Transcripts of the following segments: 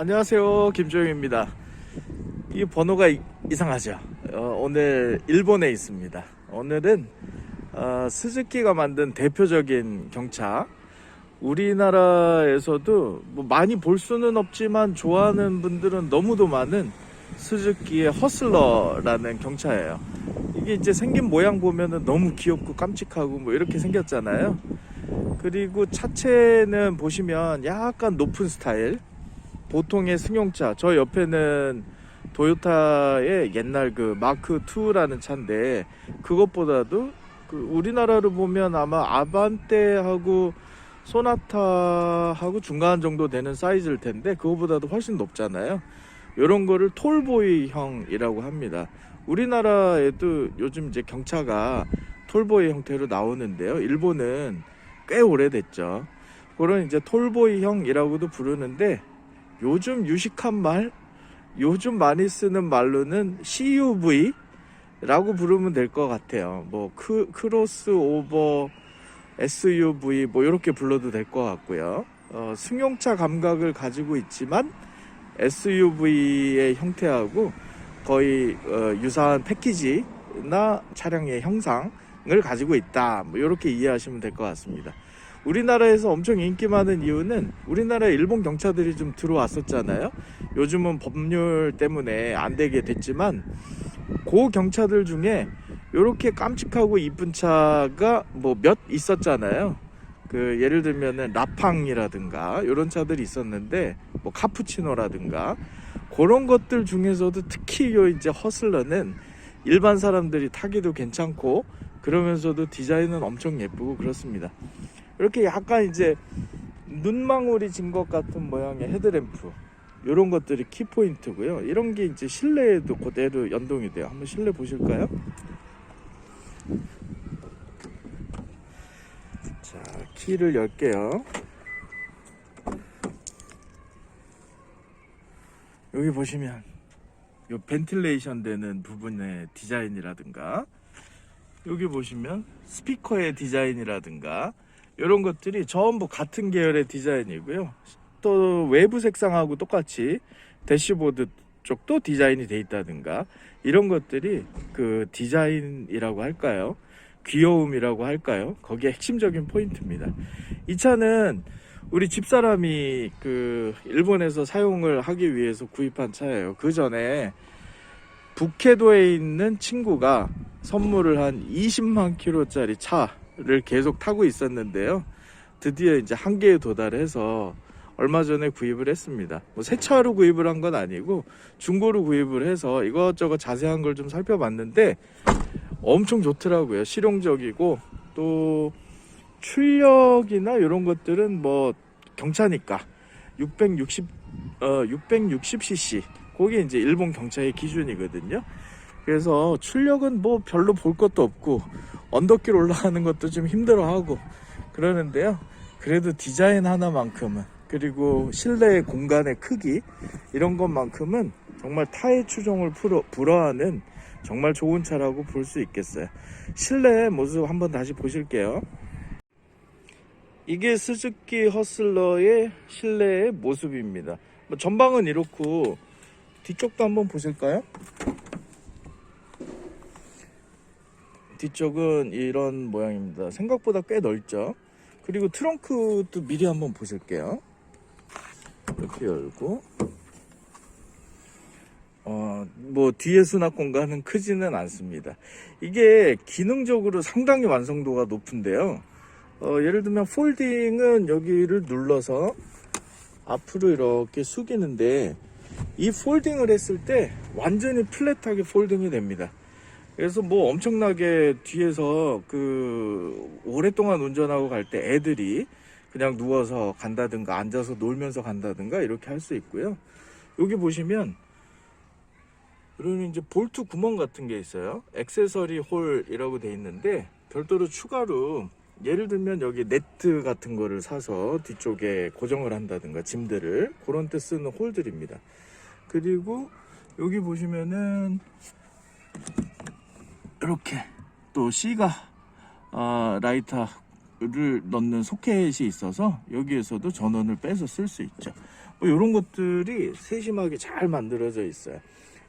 안녕하세요. 김조영입니다. 이 번호가 이- 이상하죠. 어, 오늘 일본에 있습니다. 오늘은 어, 스즈키가 만든 대표적인 경차. 우리나라에서도 뭐 많이 볼 수는 없지만 좋아하는 분들은 너무도 많은 스즈키의 허슬러라는 경차예요. 이게 이제 생긴 모양 보면은 너무 귀엽고 깜찍하고 뭐 이렇게 생겼잖아요. 그리고 차체는 보시면 약간 높은 스타일. 보통의 승용차. 저 옆에는 도요타의 옛날 그 마크 2라는 차인데 그것보다도 그 우리나라로 보면 아마 아반떼하고 소나타하고 중간 정도 되는 사이즈일 텐데 그거보다도 훨씬 높잖아요. 이런 거를 톨보이형이라고 합니다. 우리나라에도 요즘 이제 경차가 톨보이 형태로 나오는데요. 일본은 꽤 오래됐죠. 그런 이제 톨보이형이라고도 부르는데 요즘 유식한 말, 요즘 많이 쓰는 말로는 CUV라고 부르면 될 것 같아요. 뭐 크, 크로스 오버 SUV 뭐 이렇게 불러도 될 것 같고요. 어, 승용차 감각을 가지고 있지만 SUV의 형태하고 거의 어, 유사한 패키지나 차량의 형상을 가지고 있다. 뭐 이렇게 이해하시면 될 것 같습니다. 우리나라에서 엄청 인기 많은 이유는 우리나라에 일본 경차들이 좀 들어왔었잖아요. 요즘은 법률 때문에 안 되게 됐지만 고 경차들 중에 이렇게 깜찍하고 이쁜 차가 뭐 몇 있었잖아요. 그 예를 들면은 라팡이라든가 이런 차들이 있었는데 뭐 카푸치노라든가 그런 것들 중에서도 특히 요 이제 허슬러는 일반 사람들이 타기도 괜찮고 그러면서도 디자인은 엄청 예쁘고 그렇습니다. 이렇게 약간 이제 눈망울이 진 것 같은 모양의 헤드램프 이런 것들이 키포인트고요. 이런 게 이제 실내에도 그대로 연동이 돼요. 한번 실내 보실까요? 자, 키를 열게요. 여기 보시면 요 벤틸레이션 되는 부분의 디자인이라든가 여기 보시면 스피커의 디자인이라든가 이런 것들이 전부 같은 계열의 디자인이고요. 또 외부 색상하고 똑같이 대시보드 쪽도 디자인이 돼 있다든가 이런 것들이 그 디자인이라고 할까요? 귀여움이라고 할까요? 거기에 핵심적인 포인트입니다. 이 차는 우리 집사람이 그 일본에서 사용을 하기 위해서 구입한 차예요. 그 전에 북해도에 있는 친구가 선물을 한 20만 킬로짜리 차 를 계속 타고 있었는데요. 드디어 이제 한계에 도달해서 얼마 전에 구입을 했습니다. 뭐 새 차로 구입을 한 건 아니고 중고로 구입을 해서 이것저것 자세한 걸 좀 살펴봤는데 엄청 좋더라고요. 실용적이고 또 출력이나 이런 것들은 뭐 경차니까 660 어 660cc 그게 이제 일본 경차의 기준이거든요. 그래서 출력은 뭐 별로 볼 것도 없고 언덕길 올라가는 것도 좀 힘들어하고 그러는데요. 그래도 디자인 하나만큼은 그리고 실내 공간의 크기 이런 것만큼은 정말 타의 추종을 불허하는 정말 좋은 차라고 볼 수 있겠어요. 실내 모습 한번 다시 보실게요. 이게 스즈키 허슬러의 실내의 모습입니다. 뭐 전방은 이렇고 뒤쪽도 한번 보실까요? 뒤쪽은 이런 모양입니다. 생각보다 꽤 넓죠. 그리고 트렁크도 미리 한번 보실게요. 이렇게 열고 어, 뭐 뒤에 수납 공간은 크지는 않습니다. 이게 기능적으로 상당히 완성도가 높은데요. 어, 예를 들면 폴딩은 여기를 눌러서 앞으로 이렇게 숙이는데 이 폴딩을 했을 때 완전히 플랫하게 폴딩이 됩니다. 그래서 뭐 엄청나게 뒤에서 그 오랫동안 운전하고 갈 때 애들이 그냥 누워서 간다든가 앉아서 놀면서 간다든가 이렇게 할 수 있고요. 여기 보시면 그리고 이제 볼트 구멍 같은 게 있어요. 액세서리 홀이라고 돼 있는데 별도로 추가로 예를 들면 여기 네트 같은 거를 사서 뒤쪽에 고정을 한다든가 짐들을 그런 때 쓰는 홀들입니다. 그리고 여기 보시면은 이렇게 또 C가 어, 라이터 를 넣는 소켓이 있어서 여기에서도 전원을 빼서 쓸 수 있죠. 뭐 이런 것들이 세심하게 잘 만들어져 있어요.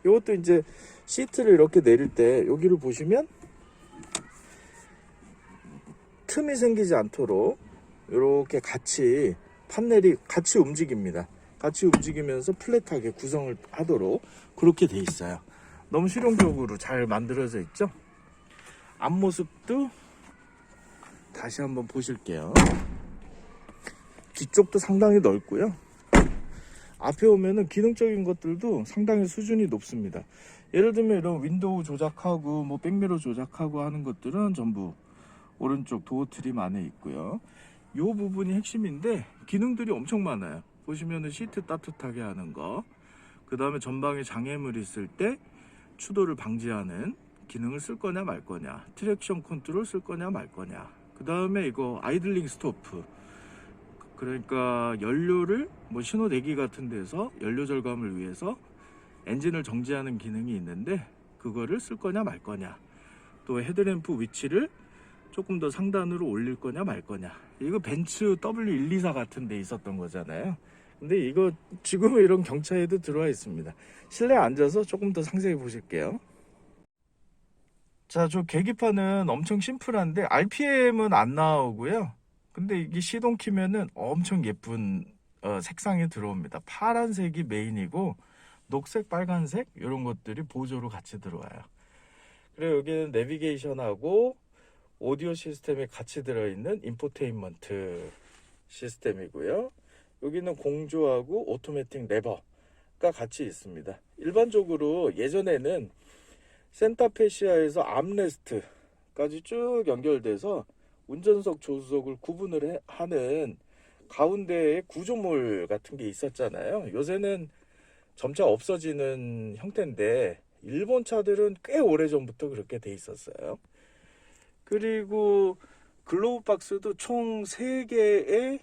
이것도 이제 시트를 이렇게 내릴 때 여기를 보시면 틈이 생기지 않도록 이렇게 같이 판넬이 같이 움직입니다. 같이 움직이면서 플랫하게 구성을 하도록 그렇게 돼 있어요. 너무 실용적으로 잘 만들어져 있죠. 앞모습도 다시 한번 보실게요. 뒤쪽도 상당히 넓고요. 앞에 오면은 기능적인 것들도 상당히 수준이 높습니다. 예를 들면 이런 윈도우 조작하고 뭐 백미러 조작하고 하는 것들은 전부 오른쪽 도어 트림 안에 있고요. 이 부분이 핵심인데 기능들이 엄청 많아요. 보시면은 시트 따뜻하게 하는 거, 그 다음에 전방에 장애물 있을 때 추돌을 방지하는 기능을 쓸 거냐 말 거냐, 트랙션 컨트롤 쓸 거냐 말 거냐, 그 다음에 이거 아이들링 스토프. 그러니까 연료를 뭐 신호 대기 같은 데서 연료 절감을 위해서 엔진을 정지하는 기능이 있는데 그거를 쓸 거냐 말 거냐. 또 헤드램프 위치를 조금 더 상단으로 올릴 거냐 말 거냐. 이거 벤츠 W124 같은 데 있었던 거잖아요. 근데 이거 지금은 이런 경차에도 들어와 있습니다. 실내 앉아서 조금 더 상세히 보실게요. 자, 저 계기판은 엄청 심플한데 RPM은 안 나오고요. 근데 이게 시동 키면은 엄청 예쁜 어, 색상이 들어옵니다. 파란색이 메인이고 녹색, 빨간색 이런 것들이 보조로 같이 들어와요. 그리고 여기는 내비게이션하고 오디오 시스템이 같이 들어있는 인포테인먼트 시스템이고요. 여기는 공조하고 오토매틱 레버가 같이 있습니다. 일반적으로 예전에는 센타페시아에서 암레스트까지 쭉 연결돼서 운전석 조수석을 구분을 해- 하는 가운데에 구조물 같은 게 있었잖아요. 요새는 점차 없어지는 형태인데 일본 차들은 꽤 오래전부터 그렇게 돼 있었어요. 그리고 글로브 박스도 총 3개의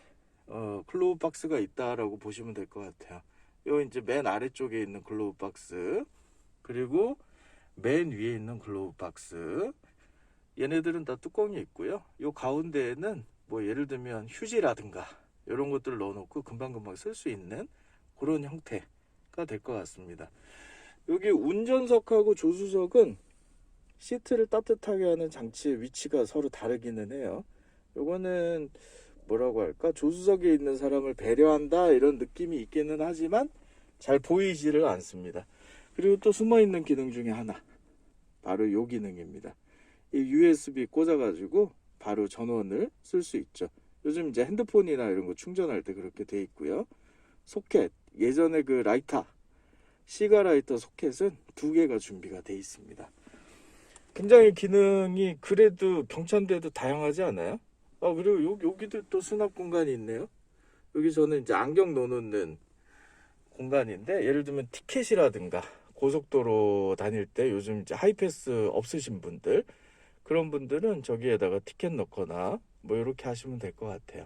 어, 글로브 박스가 있다라고 보시면 될 것 같아요. 요 이제 맨 아래쪽에 있는 글로브 박스 그리고 맨 위에 있는 글로브 박스 얘네들은 다 뚜껑이 있고요. 요 가운데에는 뭐 예를 들면 휴지라든가 이런 것들을 넣어놓고 금방금방 쓸 수 있는 그런 형태가 될 것 같습니다. 여기 운전석하고 조수석은 시트를 따뜻하게 하는 장치의 위치가 서로 다르기는 해요. 요거는 뭐라고 할까? 조수석에 있는 사람을 배려한다 이런 느낌이 있기는 하지만 잘 보이지를 않습니다. 그리고 또 숨어 있는 기능 중에 하나. 바로 요 기능입니다. 이 USB 꽂아가지고 바로 전원을 쓸 수 있죠. 요즘 이제 핸드폰이나 이런 거 충전할 때 그렇게 돼 있고요. 소켓 예전에 그 라이터 시가 라이터 소켓은 두 개가 준비가 돼 있습니다. 굉장히 기능이 그래도 경차인데도 다양하지 않아요? 아 그리고 요, 여기도 또 수납 공간이 있네요. 여기 저는 이제 안경 넣어놓는 공간인데 예를 들면 티켓이라든가 고속도로 다닐 때 요즘 이제 하이패스 없으신 분들 그런 분들은 저기에다가 티켓 넣거나 뭐 이렇게 하시면 될 것 같아요.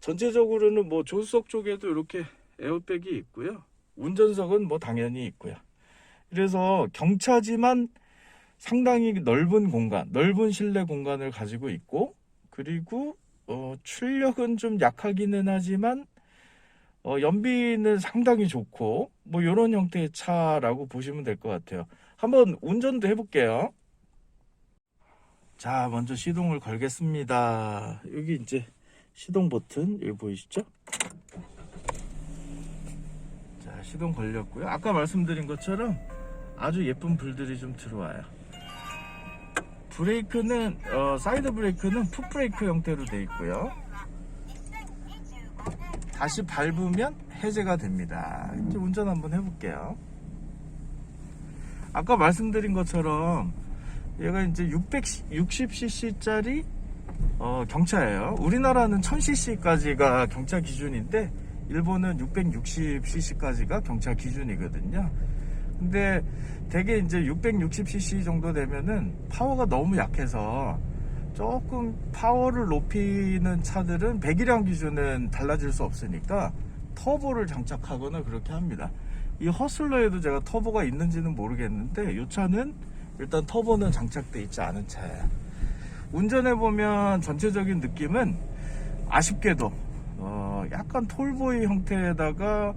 전체적으로는 뭐 조수석 쪽에도 이렇게 에어백이 있고요. 운전석은 뭐 당연히 있고요. 그래서 경차지만 상당히 넓은 공간, 넓은 실내 공간을 가지고 있고 그리고 어, 출력은 좀 약하기는 하지만 어, 연비는 상당히 좋고 뭐 이런 형태의 차라고 보시면 될 것 같아요. 한번 운전도 해볼게요. 자, 먼저 시동을 걸겠습니다. 여기 이제 시동 버튼 여기 보이시죠? 자, 시동 걸렸고요. 아까 말씀드린 것처럼 아주 예쁜 불들이 좀 들어와요. 브레이크는 어, 사이드 브레이크는 풋 브레이크 형태로 되어 있고요. 다시 밟으면 해제가 됩니다. 이제 운전 한번 해볼게요. 아까 말씀드린 것처럼 얘가 이제 660cc짜리 어, 경차예요. 우리나라는 1000cc까지가 경차 기준인데 일본은 660cc까지가 경차 기준이거든요. 근데 대개 이제 660cc 정도 되면은 파워가 너무 약해서 조금 파워를 높이는 차들은 배기량 기준은 달라질 수 없으니까 터보를 장착하거나 그렇게 합니다. 이 허슬러에도 제가 터보가 있는지는 모르겠는데 이 차는 일단 터보는 장착돼 있지 않은 차예요. 운전해 보면 전체적인 느낌은 아쉽게도 어, 약간 톨보이 형태에다가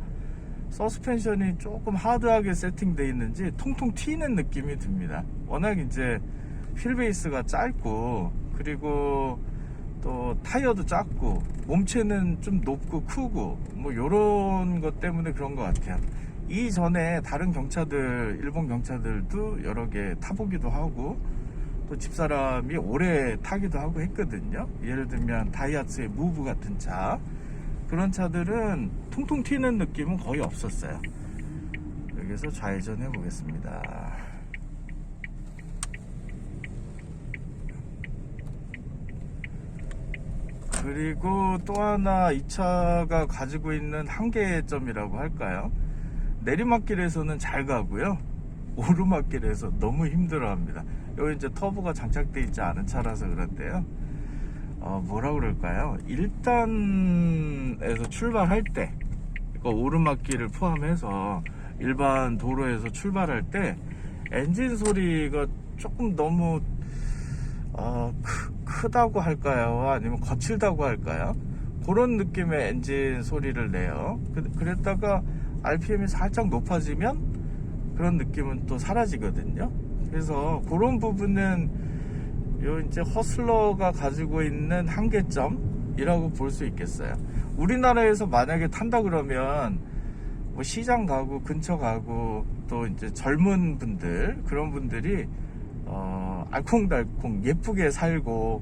서스펜션이 조금 하드하게 세팅되어 있는지 통통 튀는 느낌이 듭니다. 워낙 이제 휠베이스가 짧고 그리고 또 타이어도 작고 몸체는 좀 높고 크고 뭐 요런 것 때문에 그런 것 같아요. 이전에 다른 경차들 일본 경차들도 여러 개 타보기도 하고 또 집사람이 오래 타기도 하고 했거든요. 예를 들면 다이하츠의 무브 같은 차 그런 차들은 통통 튀는 느낌은 거의 없었어요. 여기서 좌회전 해보겠습니다. 그리고 또 하나 이 차가 가지고 있는 한계점이라고 할까요? 내리막길에서는 잘 가고요. 오르막길에서 너무 힘들어 합니다. 여기 이제 터보가 장착되어 있지 않은 차라서 그런데요. 어, 뭐라 그럴까요? 1단에서 출발할 때, 그러니까 오르막길을 포함해서 일반 도로에서 출발할 때 엔진 소리가 조금 너무 어, 크, 크다고 할까요? 아니면 거칠다고 할까요? 그런 느낌의 엔진 소리를 내요. 그, 그랬다가 RPM이 살짝 높아지면 그런 느낌은 또 사라지거든요. 그래서 그런 부분은 요 이제 허슬러가 가지고 있는 한계점이라고 볼 수 있겠어요. 우리나라에서 만약에 탄다 그러면 뭐 시장 가고 근처 가고 또 이제 젊은 분들 그런 분들이 어, 알콩달콩 예쁘게 살고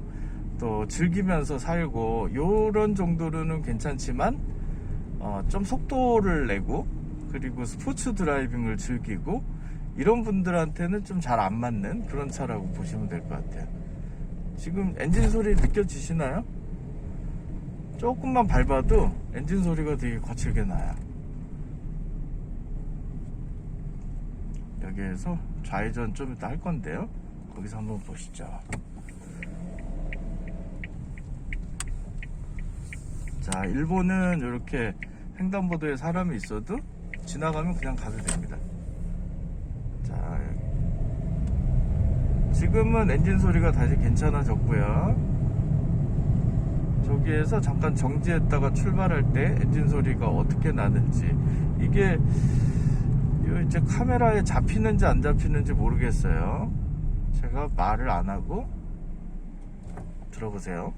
또 즐기면서 살고 요런 정도로는 괜찮지만 어, 좀 속도를 내고 그리고 스포츠 드라이빙을 즐기고 이런 분들한테는 좀 잘 안 맞는 그런 차라고 보시면 될 것 같아요. 지금 엔진 소리 느껴지시나요? 조금만 밟아도 엔진 소리가 되게 거칠게 나요. 여기에서 좌회전 좀 이따 할 건데요. 거기서 한번 보시죠. 자, 일본은 이렇게 횡단보도에 사람이 있어도 지나가면 그냥 가도 됩니다. 자, 지금은 엔진 소리가 다시 괜찮아졌고요. 저기에서 잠깐 정지했다가 출발할 때 엔진 소리가 어떻게 나는지 이게 요 이제 카메라에 잡히는지 안 잡히는지 모르겠어요. 제가 말을 안 하고 들어보세요.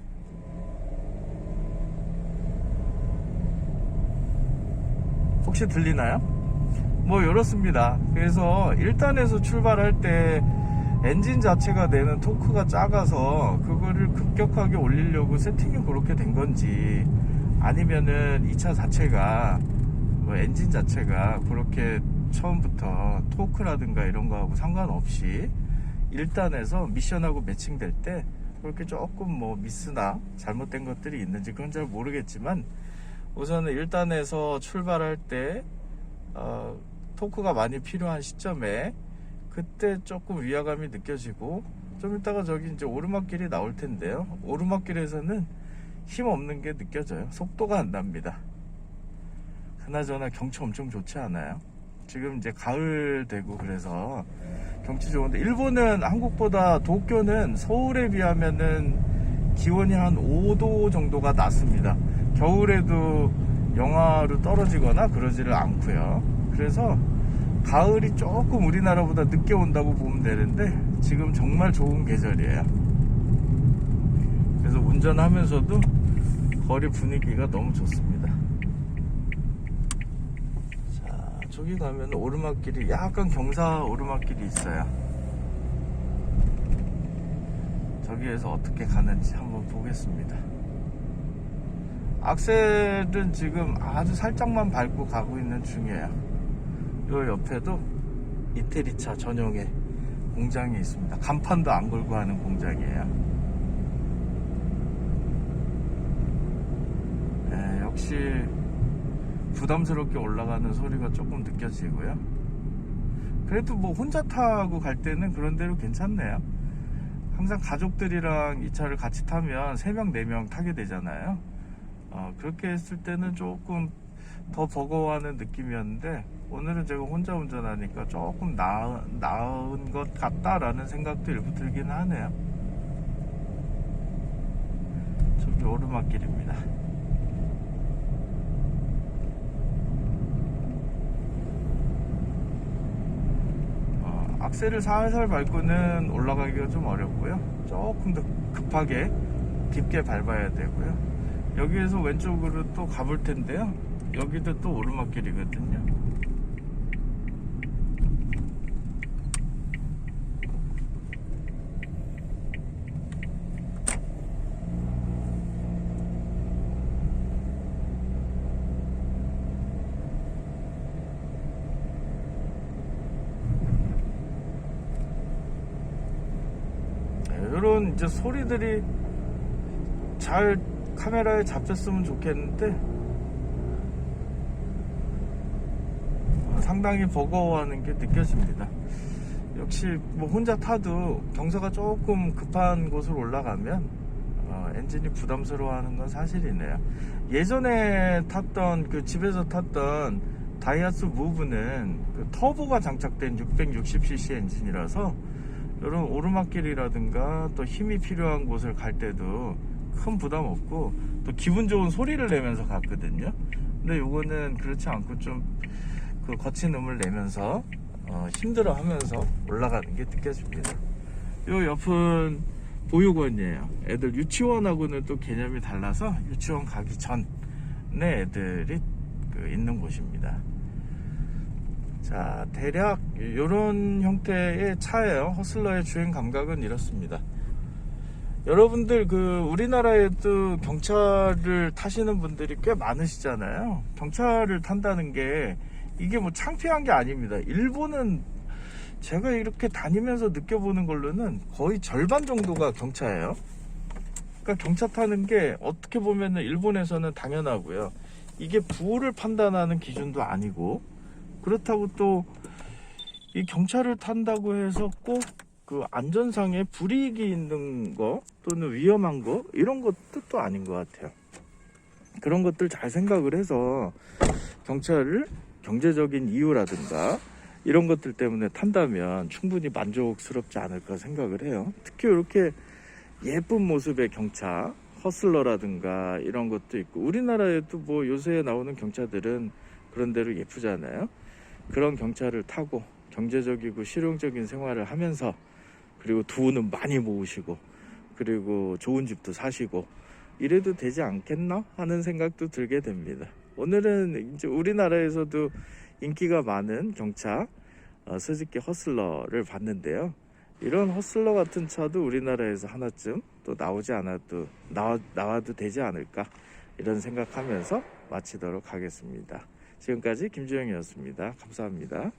혹시 들리나요? 뭐 이렇습니다. 그래서 1단에서 출발할 때 엔진 자체가 내는 토크가 작아서 그거를 급격하게 올리려고 세팅이 그렇게 된 건지 아니면은 이 차 자체가 뭐 엔진 자체가 그렇게 처음부터 토크라든가 이런 거하고 상관없이 1단에서 미션하고 매칭될 때 그렇게 조금 뭐 미스나 잘못된 것들이 있는지 그건 잘 모르겠지만 우선은 1단에서 출발할 때 어, 토크가 많이 필요한 시점에 그때 조금 위화감이 느껴지고 좀 이따가 저기 이제 오르막길이 나올 텐데요. 오르막길에서는 힘 없는 게 느껴져요. 속도가 안 납니다. 그나저나 경치 엄청 좋지 않아요? 지금 이제 가을 되고 그래서 경치 좋은데 일본은 한국보다 도쿄는 서울에 비하면은 기온이 한 5도 정도가 낮습니다. 겨울에도 영하로 떨어지거나 그러지를 않고요. 그래서 가을이 조금 우리나라보다 늦게 온다고 보면 되는데 지금 정말 좋은 계절이에요. 그래서 운전하면서도 거리 분위기가 너무 좋습니다. 자, 저기 가면 오르막길이 약간 경사 오르막길이 있어요. 저기에서 어떻게 가는지 한번 보겠습니다. 악셀은 지금 아주 살짝만 밟고 가고 있는 중이에요. 요 옆에도 이태리 차 전용의 공장이 있습니다. 간판도 안 걸고 하는 공장이에요. 네, 역시 부담스럽게 올라가는 소리가 조금 느껴지고요. 그래도 뭐 혼자 타고 갈 때는 그런 대로 괜찮네요. 항상 가족들이랑 이 차를 같이 타면 3명, 4명 타게 되잖아요. 어, 그렇게 했을 때는 조금 더 버거워하는 느낌이었는데 오늘은 제가 혼자 운전하니까 조금 나은, 나은 것 같다라는 생각도 일부 들긴 하네요. 저기 오르막길입니다. 어, 악셀을 살살 밟고는 올라가기가 좀 어렵고요. 조금 더 급하게 깊게 밟아야 되고요. 여기에서 왼쪽으로 또 가볼 텐데요. 여기도 또 오르막길이거든요. 이런 이제 소리들이 잘 카메라에 잡혔으면 좋겠는데 어, 상당히 버거워하는 게 느껴집니다. 역시 뭐 혼자 타도 경사가 조금 급한 곳으로 올라가면 어, 엔진이 부담스러워하는 건 사실이네요. 예전에 탔던 그 집에서 탔던 다이아스 무브는 그 터보가 장착된 660cc 엔진이라서 이런 오르막길이라든가 또 힘이 필요한 곳을 갈 때도 큰 부담 없고 또 기분 좋은 소리를 내면서 갔거든요. 근데 요거는 그렇지 않고 좀 그 거친 음을 내면서 어, 힘들어 하면서 올라가는 게 느껴집니다. 요 옆은 보육원이에요. 애들 유치원하고는 또 개념이 달라서 유치원 가기 전에 애들이 그 있는 곳입니다. 자, 대략 이런 형태의 차예요. 허슬러의 주행 감각은 이렇습니다. 여러분들 그 우리나라에도 경차를 타시는 분들이 꽤 많으시잖아요. 경차를 탄다는 게 이게 뭐 창피한 게 아닙니다. 일본은 제가 이렇게 다니면서 느껴보는 걸로는 거의 절반 정도가 경차예요. 그러니까 경차 타는 게 어떻게 보면은 일본에서는 당연하고요. 이게 부를 판단하는 기준도 아니고 그렇다고 또 이 경차를 탄다고 해서 꼭 그 안전상의 불이익이 있는 거 또는 위험한 거 이런 것도 또 아닌 것 같아요. 그런 것들 잘 생각을 해서 경차를 경제적인 이유라든가 이런 것들 때문에 탄다면 충분히 만족스럽지 않을까 생각을 해요. 특히 이렇게 예쁜 모습의 경차, 허슬러라든가 이런 것도 있고 우리나라에도 뭐 요새 나오는 경차들은 그런 대로 예쁘잖아요. 그런 경차를 타고 경제적이고 실용적인 생활을 하면서 그리고 돈은 많이 모으시고 그리고 좋은 집도 사시고 이래도 되지 않겠나 하는 생각도 들게 됩니다. 오늘은 이제 우리나라에서도 인기가 많은 경차 어, 스즈키 허슬러를 봤는데요. 이런 허슬러 같은 차도 우리나라에서 하나쯤 또 나오지 않아도 나와, 나와도 되지 않을까 이런 생각하면서 마치도록 하겠습니다. 지금까지 김주영이었습니다. 감사합니다.